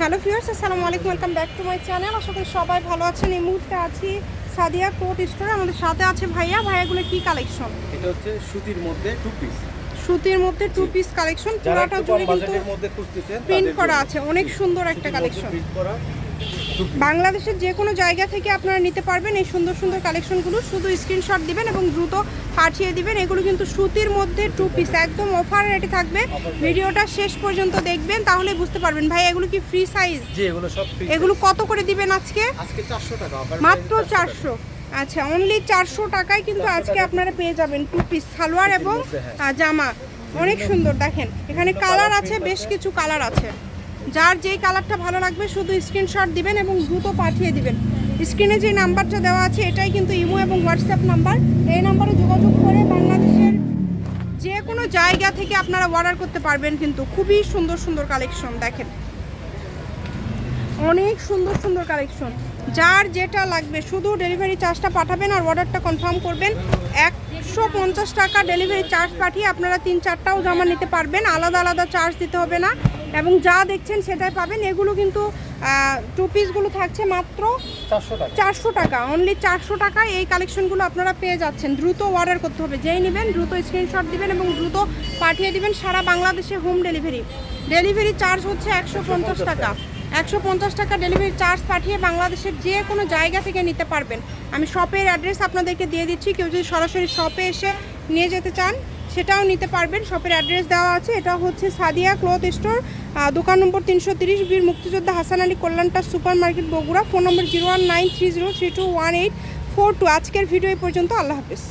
Hello viewers আসসালামু আলাইকুম welcome back to my channel আশা করি সবাই ভালো আছেন। এই মুহূর্তে আছি সাদিয়া কোট স্টোরে। আমাদের সাথে আছে ভাইয়া। ভাইয়াগুলো কি কালেকশন এটা হচ্ছে সুতির মধ্যে টু পিস সুতির মধ্যে টু পিস কালেকশন পুরাটা জুড়ে কিন্তু প্রিন্ট করা আছে। অনেক সুন্দর একটা কালেকশন প্রিন্ট করা। বাংলাদেশের যে কোনো জায়গা থেকে আপনারা নিতে পারবেন এই সুন্দর সুন্দর কালেকশনগুলো। শুধু স্ক্রিনশট দিবেন এবং দ্রুত পাঠিয়ে দিবেন। এগুলো কিন্তু সুতির মধ্যে টু পিস একদম অফার রেটে থাকবে। ভিডিওটা শেষ পর্যন্ত দেখবেন তাহলে বুঝতে পারবেন। ভাই এগুলো কি ফ্রি সাইজ জি এগুলো সব free এগুলো কত করে দিবেন আজকে? আজকে 400 টাকা মাত্র 400 চারশো। আচ্ছা অনলি চারশো টাকায় কিন্তু আজকে আপনারা পেয়ে যাবেন টু পিস সালোয়ার এবং হ্যাঁ। জামা। অনেক সুন্দর দেখেন। এখানে কালার আছে বেশ কিছু কালার আছে। যার যেই কালারটা ভালো লাগবে শুধু স্ক্রিনশট দিবেন এবং দ্রুত পাঠিয়ে দিবেন। স্ক্রিনে যে নাম্বারটা দেওয়া আছে, এটাই কিন্তু ইমো এবং হোয়াটসঅ্যাপ নাম্বার। এই নাম্বারে যোগাযোগ করে বাংলাদেশের যে কোনো জায়গা থেকে আপনারা অর্ডার করতে পারবেন কিন্তু খুবই সুন্দর সুন্দর কালেকশন দেখেন। অনেক সুন্দর সুন্দর কালেকশন যার যেটা লাগবে শুধু ডেলিভারি চার্জটা পাঠাবেন আর অর্ডারটা কনফার্ম করবেন। একশো পঞ্চাশ টাকা ডেলিভারি চার্জ পাঠিয়ে আপনারা তিন চারটাও জামা নিতে পারবেন আলাদা আলাদা চার্জ দিতে হবে না। এবং যা দেখছেন সেটাই পাবেন এগুলো কিন্তু টু পিসগুলো থাকছে মাত্র 400 টাকা। চারশো টাকা অনলি চারশো টাকায় এই কালেকশনগুলো আপনারা পেয়ে যাচ্ছেন। দ্রুত অর্ডার করতে হবে যেই নেবেন দ্রুত স্ক্রিনশট দিবেন এবং দ্রুত পাঠিয়ে দিবেন সারা বাংলাদেশে হোম ডেলিভারি ডেলিভারি চার্জ হচ্ছে একশো পঞ্চাশ টাকা। একশো পঞ্চাশ টাকা ডেলিভারি চার্জ পাঠিয়ে বাংলাদেশের যে কোনো জায়গা থেকে নিতে পারবেন। আমি শপের অ্যাড্রেস আপনাদেরকে দিয়ে দিচ্ছি। কেউ যদি সরাসরি শপে এসে নিয়ে যেতে চান, সেটাও নিতে পারবেন। শপের অ্যাড্রেস দেওয়া আছে। এটা হচ্ছে সাদিয়া ক্লথ স্টোর দোকান নম্বর তিনশো তিরিশ বীর মুক্তিযোদ্ধা Hasan Ali কল্যাণটা super market Bogura. Phone number zero one nine three zero three two one eight four two আজকের ভিডিও এই পর্যন্ত। আল্লাহ হাফিজ।